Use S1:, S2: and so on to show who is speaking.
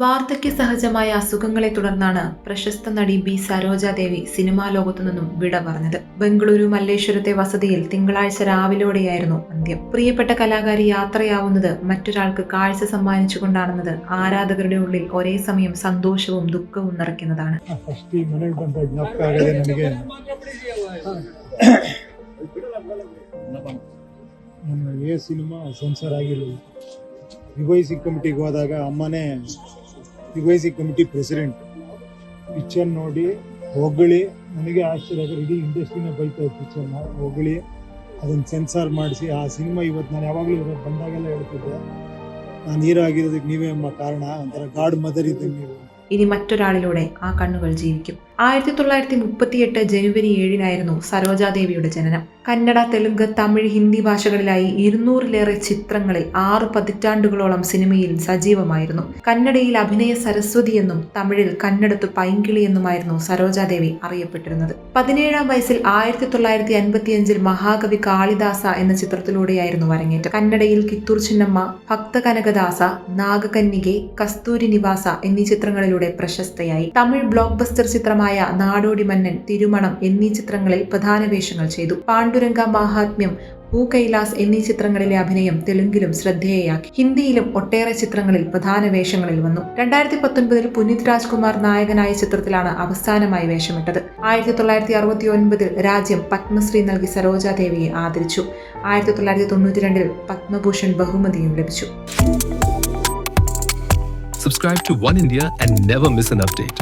S1: വാർദ്ധക്യ സഹജമായ അസുഖങ്ങളെ തുടർന്നാണ് പ്രശസ്ത നടി ബി സരോജാദേവി സിനിമാ ലോകത്തു നിന്നും വിട പറഞ്ഞത്. ബംഗളൂരു മല്ലേശ്വരത്തെ വസതിയിൽ തിങ്കളാഴ്ച രാവിലോടെയായിരുന്നു അന്ത്യം. പ്രിയപ്പെട്ട കലാകാരി യാത്രയാവുന്നത് മറ്റൊരാൾക്ക് കാഴ്ച സമ്മാനിച്ചുകൊണ്ടാണെന്നത് ആരാധകരുടെ ഉള്ളിൽ ഒരേ സമയം സന്തോഷവും ദുഃഖവും നിറയ്ക്കുന്നതാണ്.
S2: സിನಿಮಾ ಸಂಸಾರ ಆಗಿರಲಿಲ್ಲ ರಿವೈಸಿಂಗ್ ಕಮಿಟಿಗೆ ಹೋದಾಗ ಅಮ್ಮನೇ ರಿವೈಸಿ ಕಮಿಟಿ ಪ್ರೆಸಿಡೆಂಟ್ ಪಿಕ್ಚರ್ ನೋಡಿ ಹೊಗಳಿ ನನಗೆ ಆಶ್ಚರ್ಯ ಆಗಿದೆ ಇಡೀ ಇಂಡಸ್ಟ್ರಿನೇ ಬೈತಾ ಪಿಕ್ಚರ್ನ ಹೊಗಳಿ ಅದನ್ನ ಸೆನ್ಸಾರ್ ಮಾಡಿಸಿ ಆ ಸಿನಿಮಾ ಇವತ್ತು ನಾನು ಯಾವಾಗಲೂ ಇವ್ರು ಬಂದಾಗೆಲ್ಲ ಹೇಳ್ತಿದ್ದೆ ನಾನು ಹೀರೋ ಆಗಿರೋದಕ್ಕೆ ನೀವೇ ಅಮ್ಮ ಕಾರಣ ಒಂಥರ ಗಾಡ್ ಮದರ್ ಇದ್ದಂಗೆ ನೀವು
S1: ഇനി മറ്റൊരാളിലൂടെ ആ കണ്ണുകൾ ജീവിക്കും ആയിരത്തി തൊള്ളായിരത്തി മുപ്പത്തിയെട്ട് ജനുവരി ഏഴിനായിരുന്നു സരോജാദേവിയുടെ ജനനം. കന്നഡ തെലുങ്ക് തമിഴ് ഹിന്ദി ഭാഷകളിലായി ഇരുന്നൂറിലേറെ ചിത്രങ്ങളിൽ ആറ് പതിറ്റാണ്ടുകളോളം സിനിമയിൽ സജീവമായിരുന്നു. കന്നഡയിൽ അഭിനയ സരസ്വതി എന്നും തമിഴിൽ കന്നഡത്ത് പൈങ്കിളി എന്നുമായിരുന്നു സരോജാദേവി അറിയപ്പെട്ടിരുന്നത്. പതിനേഴാം വയസ്സിൽ ആയിരത്തി തൊള്ളായിരത്തി അൻപത്തിയഞ്ചിൽ മഹാകവി കാളിദാസ എന്ന ചിത്രത്തിലൂടെയായിരുന്നു അരങ്ങേറ്റം കന്നഡയിൽ കിത്തൂർ ചിന്നമ്മ ഭക്തകനകദാസ നാഗകന്യകെ കസ്തൂരി നിവാസ എന്നീ ചിത്രങ്ങളിലൂടെ പ്രശസ്തയായി. തമിഴ് ബ്ലോക്ക് ബസ്റ്റർ ചിത്രമായ നാടോടി മന്നൻ തിരുമണം എന്നീ ചിത്രങ്ങളിൽ പ്രധാന വേഷങ്ങൾ ചെയ്തു. പാണ്ഡുരംഗ മാഹാത്മ്യം ഭൂ കൈലാസ് എന്നീ ചിത്രങ്ങളിലെ അഭിനയം തെലുങ്കിലും ശ്രദ്ധേയയാക്കി. ഹിന്ദിയിലും ഒട്ടേറെ ചിത്രങ്ങളിൽ പ്രധാന വേഷങ്ങളിൽ വന്നു. രണ്ടായിരത്തി പത്തൊൻപതിൽ പുനീത് രാജ്കുമാർ നായകനായ ചിത്രത്തിലാണ് അവസാനമായി വേഷമിട്ടത്. ആയിരത്തി തൊള്ളായിരത്തി അറുപത്തി ഒൻപതിൽ രാജ്യം പത്മശ്രീ നൽകി സരോജാദേവിയെ ആദരിച്ചു. ആയിരത്തി തൊള്ളായിരത്തി തൊണ്ണൂറ്റി രണ്ടിൽ പത്മഭൂഷൺ ബഹുമതിയും ലഭിച്ചു.
S3: Subscribe to One India and never miss an update.